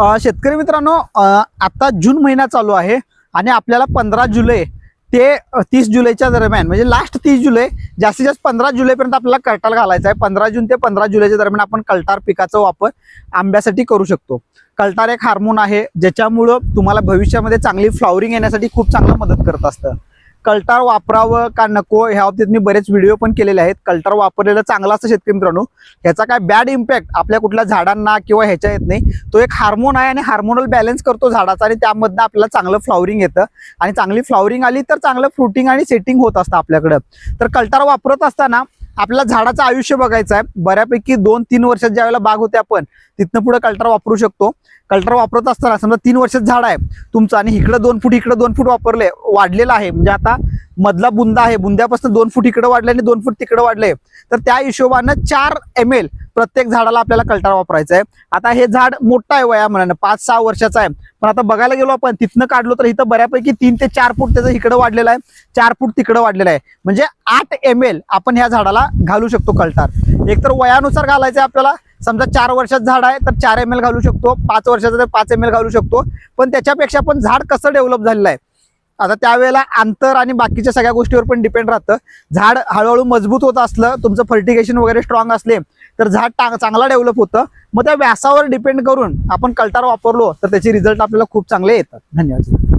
शेतकरी मित्रांनो आता जून महिना चालू आहे आणि आपल्याला पंधरा जुलै ते तीस जुलैच्या दरम्यान म्हणजे लास्ट तीस जुलै जास्तीत जास्त पंधरा जुलैपर्यंत आपल्याला कलटार घालायचा आहे. पंधरा जून ते पंधरा जुलैच्या दरम्यान आपण कलटार पिकाचा वापर आंब्यासाठी करू शकतो. कलटार एक हार्मोन आहे ज्याच्यामुळं तुम्हाला भविष्यामध्ये चांगली फ्लॉवरिंग येण्यासाठी खूप चांगलं मदत करत असतं. कलटार वापरावं का नको ह्या बाबतीत मी बरेच व्हिडिओ पण केलेले आहेत. कलटार वापरलेलं चांगलं असतं शेतकरी मित्रांनो. ह्याचा काय बॅड इम्पॅक्ट आपल्या कुठल्या झाडांना किंवा ह्याच्या येत नाही. तो एक हार्मोन आहे आणि हार्मोनल बॅलन्स करतो झाडाचा आणि त्यामधनं आपल्याला चांगलं फ्लॉवरिंग येतं. आणि चांगली फ्लॉवरिंग आली तर चांगलं फ्रुटिंग आणि सेटिंग होत असतं आपल्याकडं. तर कलटार वापरत असताना आपल्याला झाडाचं आयुष्य बघायचं आहे. बऱ्यापैकी दोन तीन वर्षात ज्या वेळेला बाग होते आपण तिथनं पुढे कल्टर वापरू शकतो. कल्टर वापरत असताना समजा तीन वर्षात झाड आहे. तुमचं आणि इकडं दोन फूट इकडं दोन फूट वापरले वाढलेलं आहे. म्हणजे आता मधला बुंदा आहे. बुंद्यापासून दोन फूट इकडे वाढले आणि दोन फूट तिकडे वाढले तर त्या हिशोबानं चार एम एल प्रत्येक झाडाला आपल्याला कल्टार वापरायचं आहे. आता हे झाड मोठं आहे वया म्हणाने पाच सहा वर्षाचा आहे. पण आता बघायला गेलो आपण तिथनं काढलो तर इथं बऱ्यापैकी तीन ते चार फूट त्याचं इकडं वाढलेलं आहे. चार फूट तिकडं वाढलेलं आहे. म्हणजे आठ एम एल आपण ह्या झाडाला घालू शकतो कल्टार. एकतर वयानुसार घालायचं आहे आपल्याला. समजा चार वर्षात झाड आहे तर चार एम एल घालू शकतो. पाच वर्षाचं तर पाच एम एल घालू शकतो. पण त्याच्यापेक्षा पण झाड कसं डेव्हलप झालेलं आहे? आता त्यावेळेला अंतर आणि बाकीच्या सगळ्या गोष्टीवर पण डिपेंड राहतं. झाड हळूहळू मजबूत होत असलं तुमचं फर्टिगेशन वगैरे स्ट्रॉंग असले तर झाड चांगला डेव्हलप होतं. मग त्या व्यासावर डिपेंड करून आपण कल्टार वापरलो तर त्याचे रिझल्ट आपल्याला खूप चांगले येतात. धन्यवाद.